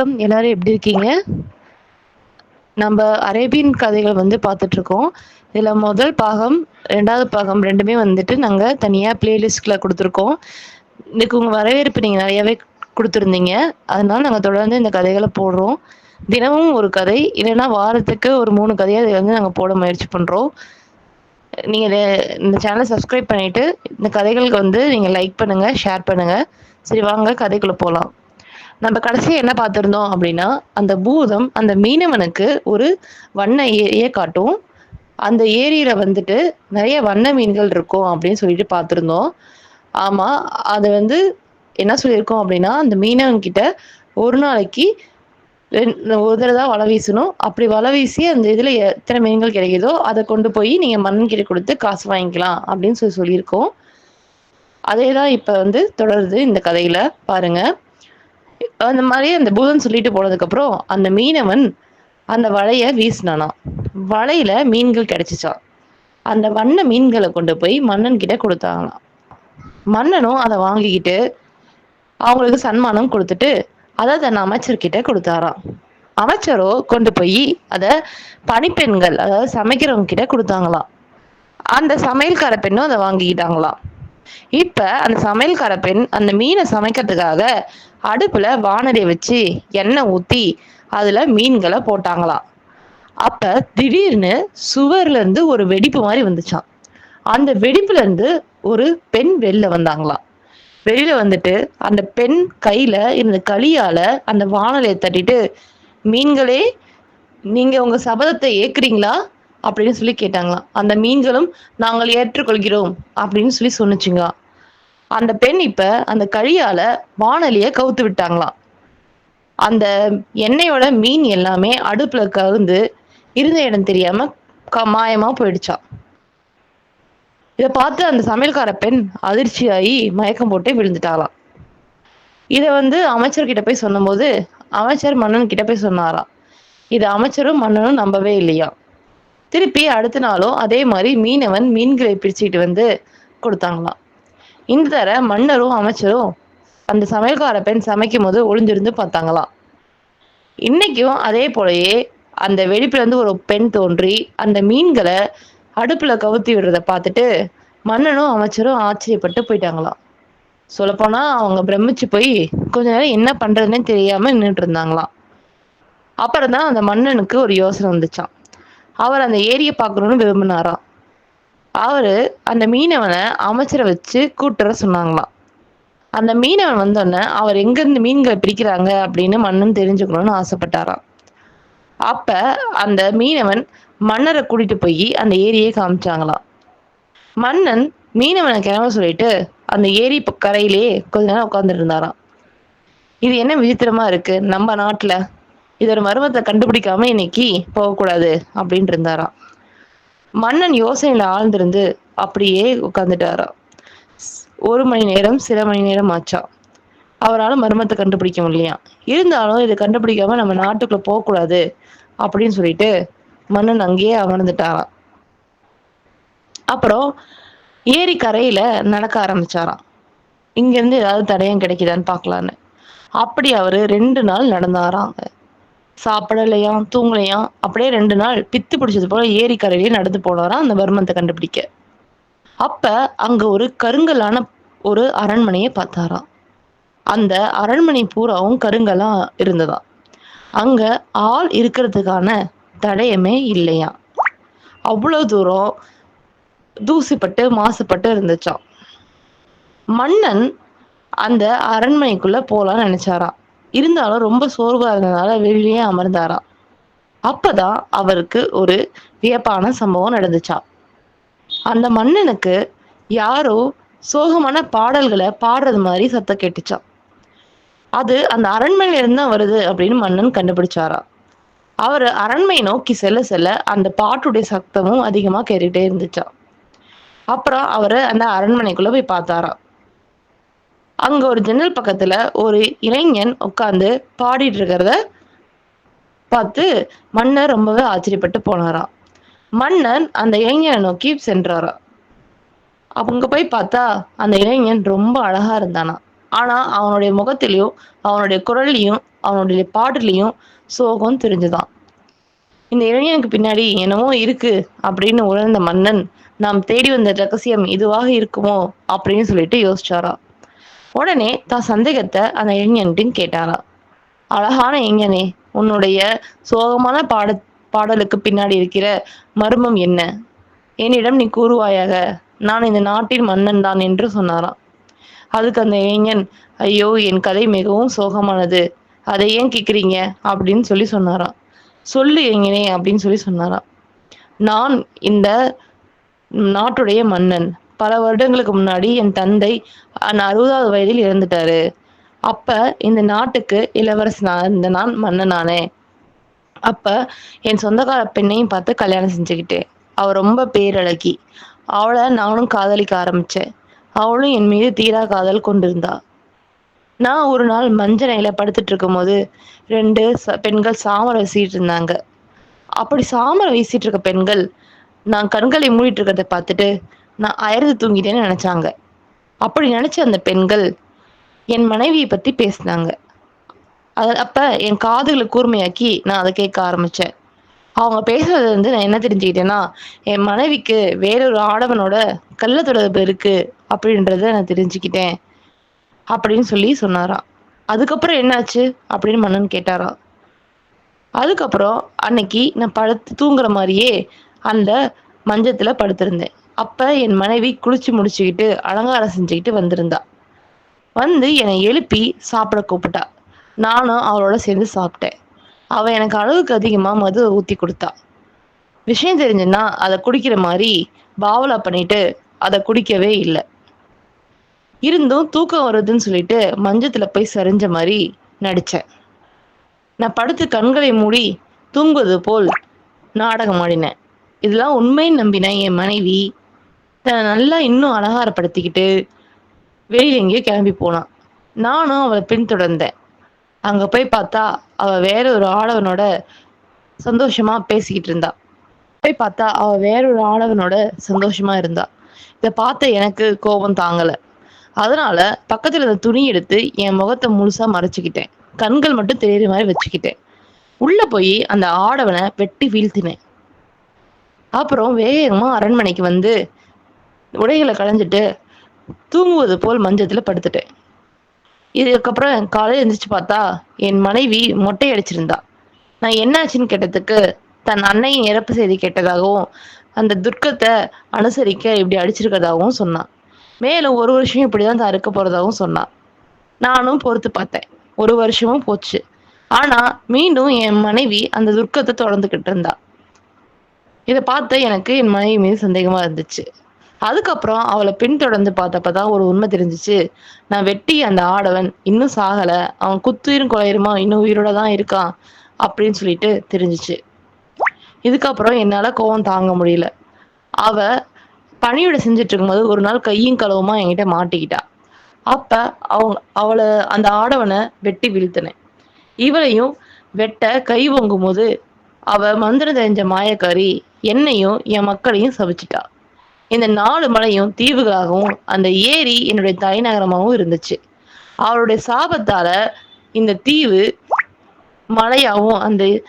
வணக்கம். எல்லாரும் எப்படி இருக்கீங்க? நம்ம அரேபியன் கதைகள் வந்து பார்த்துட்டு இருக்கோம் இதில் முதல் பாகம் ரெண்டாவது பாகம் ரெண்டுமே வந்துட்டு நாங்கள் தனியாக பிளேலிஸ்டில் கொடுத்துருக்கோம். இன்னைக்கு உங்கள் வரவேற்பு நீங்கள் நிறையாவே கொடுத்துருந்தீங்க. அதனால நாங்கள் தொடர்ந்து இந்த கதைகளை போடுறோம். தினமும் ஒரு கதை இல்லைன்னா வாரத்துக்கு ஒரு மூணு கதையை அதை வந்து நாங்கள் போட முயற்சி பண்ணுறோம் நீங்கள் இந்த சேனலை சப்ஸ்கிரைப் பண்ணிவிட்டு இந்த கதைகளுக்கு வந்து நீங்கள் லைக் பண்ணுங்கள் ஷேர் பண்ணுங்கள் சரி வாங்க கதைக்குள்ளே போகலாம் நம்ம கடைசியா என்ன பார்த்திருந்தோம் அப்படின்னா அந்த பூதம் அந்த மீனவனுக்கு ஒரு வண்ண ஏரியை காட்டும். அந்த ஏரியில வந்துட்டு நிறைய வண்ண மீன்கள் இருக்கும் அப்படின்னு சொல்லிட்டு பார்த்திருந்தோம். ஆமா அது வந்து என்ன சொல்லியிருக்கோம் அப்படின்னா அந்த மீனவன் கிட்ட ஒரு நாளைக்கு ரெண்டு ஒரு தடவை தான் வலை வீசணும். அப்படி வலை வீசி அந்த இதுல எத்தனை மீன்கள் கிடைக்குதோ அதை கொண்டு போய் நீங்க மண் கிட்ட கொடுத்து காசு வாங்கிக்கலாம் அப்படின்னு சொல்லி சொல்லியிருக்கோம். அதே தான் இப்போ வந்து தொடருது இந்த கதையில. பாருங்க. அந்த மாதிரி அந்த புதன் சொல்லிட்டு போனதுக்கப்புறம் அந்த மீனவன் அந்த வலைய வீசினானாம் வலையில மீன்கள் கிடைச்சிச்சான் அந்த வண்ண மீன்களை கொண்டு போய் மன்னன் கிட்ட கொடுத்தாங்களாம் மன்னனும் அதை வாங்கிக்கிட்டு அவங்களுக்கு சன்மானம் கொடுத்துட்டு அதை தன் அமைச்சர்கிட்ட கொடுத்தாராம். அமைச்சரோ கொண்டு போய் அதை பணிப்பெண்கள் அதாவது சமைக்கிறவங்க கிட்ட கொடுத்தாங்களாம். அந்த சமையல்கார பெண்ணும் அதை வாங்கிக்கிட்டாங்களாம். இப்ப அந்த சமையல்கார பெண் அந்த மீனை சமைக்கிறதுக்காக அடுப்புல வானலியை வச்சு எண்ணெய் ஊத்தி அதுல மீன்களை போட்டாங்களாம் அப்ப திடீர்னு சுவர்ல இருந்து ஒரு வெடிப்பு மாதிரி வந்துச்சான் அந்த வெடிப்புல இருந்து ஒரு பெண் வெளில வந்தாங்களாம் வெளியில வந்துட்டு அந்த பெண் கையில இருந்த களியால அந்த வானலையை தட்டிட்டு மீன்களே நீங்க உங்க சபதத்தை ஏக்குறீங்களா அப்படின்னு சொல்லி கேட்டாங்களாம். அந்த மீன்களும் நாங்கள் ஏற்றுக்கொள்கிறோம் அப்படின்னு சொல்லி சொன்னிச்சுங்க. அந்த பெண் இப்ப அந்த கழியால வானொலிய கவுத்து விட்டாங்களாம். அந்த எண்ணெயோட மீன் எல்லாமே அடுப்புல கவுந்து இருந்த இடம் தெரியாம க- மாயமா போயிடுச்சான் இதை பார்த்து அந்த சமையல்கார பெண் அதிர்ச்சியாகி மயக்கம் போட்டு விழுந்துட்டாளாம். இதை வந்து அமைச்சர்கிட்ட போய் சொன்னபோது அமைச்சர் மன்னன் கிட்ட போய் சொன்னாராம். இது அமைச்சரும் மன்னனும் நம்பவே இல்லையா. திருப்பி அடுத்த நாளும் அதே மாதிரி மீனவன் மீன்களை பிரிச்சுக்கிட்டு வந்து கொடுத்தாங்களாம். இந்த தர மன்னரும் அமைச்சரும் அந்த சமையல்கார பெண் சமைக்கும் போது ஒளிஞ்சிருந்து பார்த்தாங்களாம். இன்னைக்கும் அதே போலயே அந்த வெடிப்புல இருந்து ஒரு பெண் தோன்றி அந்த மீன்களை அடுப்புல கவுத்தி விடுறத பார்த்துட்டு மன்னனும் அமைச்சரும் ஆச்சரியப்பட்டு போயிட்டாங்களாம். சொல்லப்போனா அவங்க பிரமிச்சு போய் கொஞ்ச நேரம் என்ன பண்றதுன்னு தெரியாம நின்றுட்டு இருந்தாங்களாம். அப்புறம் தான் அந்த மன்னனுக்கு ஒரு யோசனை வந்துச்சான் அவர் அந்த ஏரியை பார்க்கணும்னு விரும்பினாராம். அவரு அந்த மீனவனை அமைச்சரை வச்சு கூட்டுற சொன்னாங்களாம். அந்த மீனவன் வந்தோடனே அவர் எங்கேருந்து மீன்களை பிடிக்கிறாங்க அப்படின்னு மன்னன் தெரிஞ்சுக்கணும்னு ஆசைப்பட்டாராம். அப்ப அந்த மீனவன் மன்னரை கூட்டிட்டு போய் அந்த ஏரியை காமிச்சாங்களாம். மன்னன் மீனவனை கிளம்ப சொல்லிட்டு அந்த ஏரி கரையிலே கரையிலேயே கொஞ்ச நேரம் உட்காந்துட்டு இருந்தாராம். இது என்ன விசித்திரமா இருக்கு நம்ம நாட்டுல. இதோட மர்மத்தை கண்டுபிடிக்காம இன்னைக்கு போகக்கூடாது அப்படின்ட்டு இருந்தாராம். மன்னன் யோசனையில ஆழ்ந்திருந்து அப்படியே உட்கார்ந்துட்டாராம் ஒரு மணி நேரம் சில மணி நேரம் ஆச்சா. அவரால் மர்மத்தை கண்டுபிடிக்க முடியலையா. இருந்தாலும் இதை கண்டுபிடிக்காம நம்ம நாட்டுக்குள்ள போகக்கூடாது அப்படின்னு சொல்லிட்டு மன்னன் அங்கேயே அமர்ந்துட்டாராம். அப்புறம் ஏரி கரையில நடக்க ஆரம்பிச்சாராம். இங்கிருந்து ஏதாவது தடயம் கிடைக்குதான்னு பார்க்கலான்னு. அப்படி அவரு ரெண்டு நாள் நடந்தாராங்க சாப்பிடலையா தூங்கலையாம் அப்படியே ரெண்டு நாள் பித்து பிடிச்சது போல ஏரி கரையிலேயே நடந்து போனாராம் அந்த பர்மத்தை கண்டுபிடிக்க. அப்ப அங்க ஒரு கருங்கலான ஒரு அரண்மனையை பார்த்தாராம் அந்த அரண்மனை பூராவும் கருங்கலா இருந்ததாம் அங்க ஆள் இருக்கிறதுக்கான தடயமே இல்லையா. அவ்வளவு தூரம் தூசிப்பட்டு மாசுபட்டு இருந்துச்சான் மன்னன் அந்த அரண்மனைக்குள்ள போலான்னு நினைச்சாராம். இருந்தாலும் ரொம்ப சோர்வா இருந்ததுனால வெளியே அமர்ந்தாராம். அப்பதான் அவருக்கு ஒரு வியப்பான சம்பவம் நடந்துச்சாம் அந்த மன்னனுக்கு யாரோ சோகமான பாடல்களை பாடுறது மாதிரி சத்தம் கேட்டுச்சான் அது அந்த அரண்மனையில இருந்து தான் வருது அப்படின்னு மன்னன் கண்டுபிடிச்சாராம். அவர் அரண்மை நோக்கி செல்ல செல்ல அந்த பாட்டுடைய சத்தமும் அதிகமா கேட்டுக்கிட்டே இருந்துச்சான் அப்புறம் அவரு அந்த அரண்மனைக்குள்ள போய் பார்த்தாராம். அங்க ஒரு ஜன்னல் பக்கத்துல ஒரு இளைஞன் உட்காந்து பாடிட்டு இருக்கிறத பார்த்து மன்னர் ரொம்பவே ஆச்சரியப்பட்டு போனாராம். மன்னன் அந்த இளைஞனை நோக்கி சென்றாராம். அவங்க போய் பார்த்தா அந்த இளைஞன் ரொம்ப அழகா இருந்தானா ஆனா அவனுடைய முகத்திலையும் அவனுடைய குரல்லையும் அவனுடைய பாடலையும் சோகம் தெரிஞ்சுதான். இந்த இளைஞனுக்கு பின்னாடி என்னமோ இருக்கு அப்படின்னு உணர்ந்த மன்னன் நாம் தேடி வந்த ரகசியம் இதுவாக இருக்குமோ? அப்படின்னு சொல்லிட்டு யோசிச்சாரா உடனே தான் சந்தேகத்தை அந்த இளைஞன்ட்டின் கேட்டாரா. அழகான இளைஞனே உன்னுடைய சோகமான பாட பாடலுக்கு பின்னாடி இருக்கிற மர்மம் என்ன? என்னிடம் நீ கூறுவாயாக நான் இந்த நாட்டின் மன்னன் தான் என்று சொன்னாராம். அதுக்கு அந்த இளைஞன் ஐயோ என் கதை மிகவும் சோகமானது அதை ஏன் கேக்குறீங்க அப்படின்னு சொல்லி சொன்னாராம். சொல்லு இளைஞனே அப்படின்னு சொல்லி சொன்னாராம். நான் இந்த நாட்டுடைய மன்னன் பல வருடங்களுக்கு முன்னாடி என் தந்தை அறுபதாவது வயதில் இறந்துட்டாரு. அப்ப இந்த நாட்டுக்கு இளவரசனா இருந்த நான் மன்னனானே. அப்ப என் சொந்தக்கார பெண்ணையும் பார்த்து கல்யாணம் செஞ்சுக்கிட்டேன். அவ ரொம்ப பேரழகி. அவளை நானும் காதலிக்க ஆரம்பிச்சேன். அவளும் என் மீது தீரா காதல் கொண்டிருந்தா. நான் ஒரு நாள் மஞ்ச நிலையில படுத்துட்டு இருக்கும் போது ரெண்டு பெண்கள் சாமரை வீசிட்டு இருந்தாங்க. அப்படி சாமரை வீசிட்டு இருக்க பெண்கள் நான் கண்களை மூடிட்டு இருக்கிறத பார்த்துட்டு நான் அயர்ந்து தூங்கிட்டேன்னு நினைச்சாங்க. அப்படி நினைச்ச அந்த பெண்கள் என் மனைவியை பத்தி பேசினாங்க. அது அப்ப என் காதுகளை கூர்மையாக்கி நான் அதை கேட்க ஆரம்பிச்சேன். அவங்க பேசுறது வந்து நான் என்ன தெரிஞ்சுக்கிட்டேன்னா என் மனைவிக்கு வேறொரு ஆடவனோட கள்ள தொடர்பு இருக்கு அப்படின்றத நான் தெரிஞ்சுக்கிட்டேன் அப்படின்னு சொல்லி சொன்னாராம். அதுக்கப்புறம் என்னாச்சு அப்படின்னு மன்னன் கேட்டாராம். அதுக்கப்புறம் அன்னைக்கு நான் படுத்து தூங்குற மாதிரியே அந்த மஞ்சத்துல படுத்திருந்தேன். அப்ப என் மனைவி குளிச்சு முடிச்சுக்கிட்டு அலங்காரம் செஞ்சுக்கிட்டு வந்திருந்தா. வந்து என்னை எழுப்பி சாப்பிட கூப்பிட்டா. நானும் அவளோட சேர்ந்து சாப்பிட்டேன். அவள் எனக்கு அளவுக்கு அதிகமாக மது ஊற்றி கொடுத்தா. விஷயம் தெரிஞ்சுன்னா அதை குடிக்கிற மாதிரி பாவலா பண்ணிட்டு அதை குடிக்கவே இல்லை. இருந்தும் தூக்கம் வருதுன்னு சொல்லிட்டு மஞ்சத்தில் போய் சரிஞ்ச மாதிரி நடித்தேன் நான் படுத்து கண்களை மூடி தூங்குவது போல் நாடகம் ஆடினேன். இதெல்லாம் உண்மைன்னு நம்பின என் மனைவி தன்னை நல்லா இன்னும் அலங்காரப்படுத்திக்கிட்டு வெளியில எங்கேயோ கிளம்பி போனான். நானும் அவளை பின்தொடர்ந்தேன். அங்க போய் பார்த்தா அவ வேற ஒரு ஆடவனோட சந்தோஷமா பேசிக்கிட்டு இருந்தா. போய் பார்த்தா அவ வேற ஒரு ஆடவனோட சந்தோஷமா இருந்தா. இதை பார்த்த எனக்கு கோபம் தாங்கல. அதனால பக்கத்துல இருந்த துணி எடுத்து என் முகத்தை முழுசா மறைச்சுக்கிட்டேன். கண்கள் மட்டும் தெரியற மாதிரி வச்சுக்கிட்டேன். உள்ள போய் அந்த ஆடவனை வெட்டி வீழ்த்தினேன். அப்புறம் வேகமா அரண்மனைக்கு வந்து உடைகளை களைஞ்சிட்டு தூங்குவது போல் மஞ்சத்தில் படுத்துட்டேன். இதுக்கப்புறம் காலையில் எழுந்திரிச்சு பார்த்தா என் மனைவி மொட்டை அடிச்சிருந்தா. நான் என்னாச்சுன்னு கேட்டதுக்கு தன் அன்னையின் இறப்பு செய்தி கேட்டதாகவும் அந்த துர்க்கத்தை அனுசரிக்க இப்படி அடிச்சிருக்கிறதாகவும் சொன்னான். மேலும் ஒரு வருஷம் இப்படிதான் தான் இருக்க போறதாகவும் சொன்னான். நானும் பொறுத்து பார்த்தேன். ஒரு வருஷமும் போச்சு. ஆனா மீண்டும் என் மனைவி அந்த துர்க்கத்தை தொடர்ந்துகிட்டு இருந்தா. இதை பார்த்து எனக்கு என் மனைவி மீது சந்தேகமா இருந்துச்சு. அதுக்கப்புறம் அவளை பின்தொடர்ந்து பார்த்தப்பதான் ஒரு உண்மை தெரிஞ்சிச்சு. நான் வெட்டி அந்த ஆடவன் இன்னும் சாகலை. அவன் குத்துயிரும் குலையுமா இன்னும் உயிரோட தான் இருக்கான் அப்படின்னு சொல்லிட்டு தெரிஞ்சிச்சு. இதுக்கப்புறம் என்னால் கோவம் தாங்க முடியல. அவ பணியோட செஞ்சுட்டு இருக்கும்போது ஒரு நாள் கையும் களவுமா என்கிட்ட மாட்டிக்கிட்டா. அப்ப அவங்க அவளை அந்த ஆடவனை வெட்டி வீழ்த்தினேன். இவளையும் வெட்ட கை ஓங்கும் போது அவ மந்திரம் தெரிஞ்ச மாயக்காரி என்னையும் என் மக்களையும் சபிச்சிட்டா. இந்த நாலு மலையும் தீவுகளாகவும் அந்த ஏரி என்னுடைய தலைநகரமாகவும் இருந்துச்சு. அவளுடைய சாபத்தால இந்த தீவு மலையாகவும் அந்த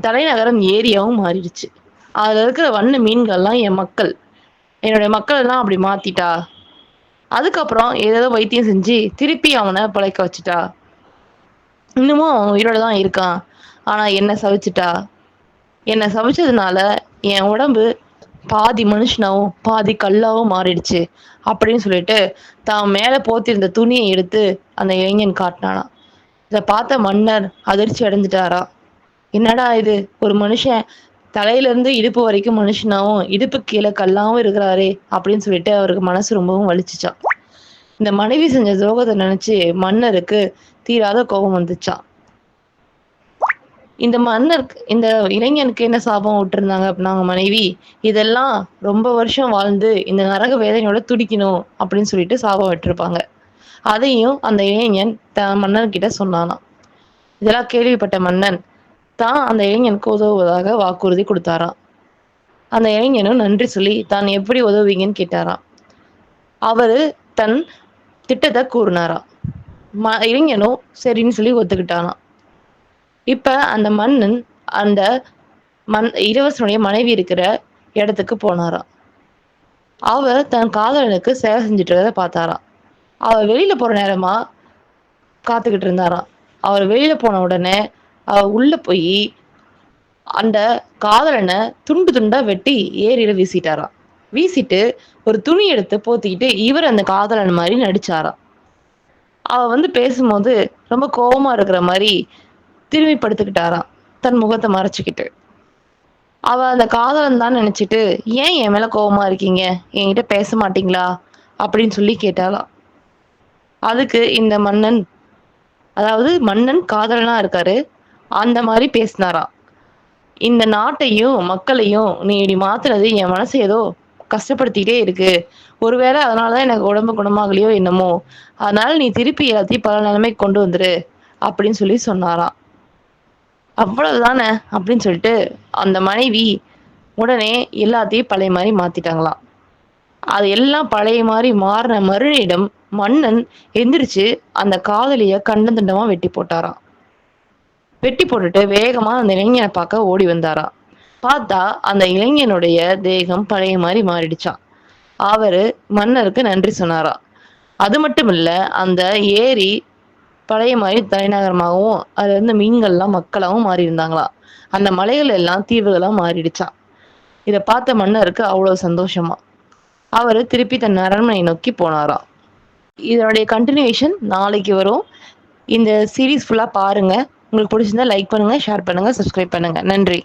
தலைநகரம் ஏரியாவும் மாறிடுச்சு. அதுல இருக்கிற வண்ண மீன்கள்லாம் என் மக்கள். என்னுடைய மக்கள் எல்லாம் அப்படி மாத்திட்டா. அதுக்கப்புறம் ஏதேதோ வைத்தியம் செஞ்சு திருப்பி அவனை பிழைக்க வச்சுட்டா. இன்னமும் அவன் உயிரோட தான் இருக்கான். ஆனா என்ன சவிச்சிட்டா. என்னை சவிச்சதுனால என் உடம்பு பாதி மனுஷனாவும் பாதி கல்லாவும் மாறிடுச்சு அப்படின்னு சொல்லிட்டு தான் மேல போத்திருந்த துணியை எடுத்து அந்த இளைஞன் காட்டினானாம். இதை பார்த்த மன்னர் அதிர்ச்சி அடைஞ்சிட்டாரா? என்னடா இது? ஒரு மனுஷன் தலையில இருந்து இடுப்பு வரைக்கும் மனுஷனாவும் இடுப்பு கீழே கல்லாவும் இருக்கிறாரே அப்படின்னு சொல்லிட்டு அவருக்கு மனசு ரொம்பவும் வலிச்சுச்சான் இந்த மனைவி செஞ்ச துரோகத்தை நினைச்சு மன்னருக்கு தீராத கோபம் வந்துச்சான் இந்த மன்னருக்கு இந்த இளைஞனுக்கு என்ன சாபம் விட்டுருந்தாங்க அப்படின்னாங்க மனைவி இதெல்லாம் ரொம்ப வருஷம் வாழ்ந்து இந்த நரக வேதனையோட துடிக்கணும் அப்படின்னு சொல்லிட்டு சாபம் விட்டுருப்பாங்க. அதையும் அந்த இளைஞன் த மன்னர்கிட்ட சொன்னானாம். இதெல்லாம் கேள்விப்பட்ட மன்னன் தான் அந்த இளைஞனுக்கு உதவுவதாக வாக்குறுதி கொடுத்தாராம். அந்த இளைஞனும் நன்றி சொல்லி தான் எப்படி உதவுவீங்கன்னு கேட்டாராம். அவரு தன் திட்டத்தை கூறினாராம். ம இளைஞனும் சரின்னு சொல்லி ஒத்துக்கிட்டானாம். இப்ப அந்த மன்னன் அந்த மண் இளவரசனுடைய மனைவி இருக்கிற இடத்துக்கு போனாராம். அவர் தன் காதலனுக்கு சேவை செஞ்சுட்டு இருக்கிறத பார்த்தாராம். அவர் வெளியில போற நேரமா காத்துக்கிட்டு இருந்தாராம். அவர் வெளியில போன உடனே அவர் உள்ள போய் அந்த காதலனை துண்டு துண்டா வெட்டி ஏரியில வீசிட்டாராம். வீசிட்டு ஒரு துணி எடுத்து போத்திக்கிட்டு இவர் அந்த காதலன் மாதிரி நடிச்சாராம். அவ வந்து பேசும்போது ரொம்ப கோவமா இருக்கிற மாதிரி திரும்பி படுத்துக்கிட்டாராம் தன் முகத்தை மறைச்சிக்கிட்டு. அவ அந்த காதலன் தான் நினைச்சிட்டு ஏன் என் மேல கோபமா இருக்கீங்க? என்கிட்ட பேச மாட்டீங்களா? அப்படின்னு சொல்லி கேட்டாலாம் அதுக்கு இந்த மன்னன் அதாவது மன்னன் காதலனா இருக்காரு அந்த மாதிரி பேசினாராம். இந்த நாட்டையும் மக்களையும் நீ இப்படி மாத்துனது என் மனசு ஏதோ கஷ்டப்படுத்திட்டே இருக்கு. ஒருவேளை அதனாலதான் எனக்கு உடம்பு குணமாகலையோ என்னமோ. அதனால நீ திருப்பி எல்லாத்தையும் பல நிலைமைக்கு கொண்டு வந்துரு அப்படின்னு சொல்லி சொன்னாராம். அவ்வளவுதானே அப்படின்னு சொல்லிட்டு அந்த மனைவி உடனே எல்லாத்தையும் பழைய மாதிரி மாத்திட்டாங்களாம். அது எல்லாம் பழைய மாதிரி மாறின மறுநிடம் மன்னன் எந்திரிச்சு அந்த காதலிய கண்டந்துண்டமா வெட்டி போட்டாராம். வெட்டி போட்டுட்டு வேகமா அந்த இளைஞனை பார்க்க ஓடி வந்தாராம். பார்த்தா அந்த இளைஞனுடைய தேகம் பழைய மாதிரி மாறிடுச்சான் அவரு மன்னருக்கு நன்றி சொன்னாரா அது மட்டும் இல்ல அந்த ஏரி பழைய மாதிரி தலைநகரமாகவும் அதுல இருந்த மீன்கள்லாம் மக்களாகவும் மாறி இருந்தாங்களாம் அந்த மலைகள் எல்லாம் தீவுகளா மாறிடுச்சான் இதை பார்த்த மன்னருக்கு அவ்வளவு சந்தோஷமா? அவரு திருப்பி தன் அரண்மனை நோக்கி போனாராம் இதனுடைய கண்டினியூஷன் நாளைக்கு வரும். இந்த சீரீஸ் ஃபுல்லாக பாருங்க. உங்களுக்கு பிடிச்சிருந்தா லைக் பண்ணுங்க ஷேர் பண்ணுங்க சப்ஸ்கிரைப் பண்ணுங்க. நன்றி.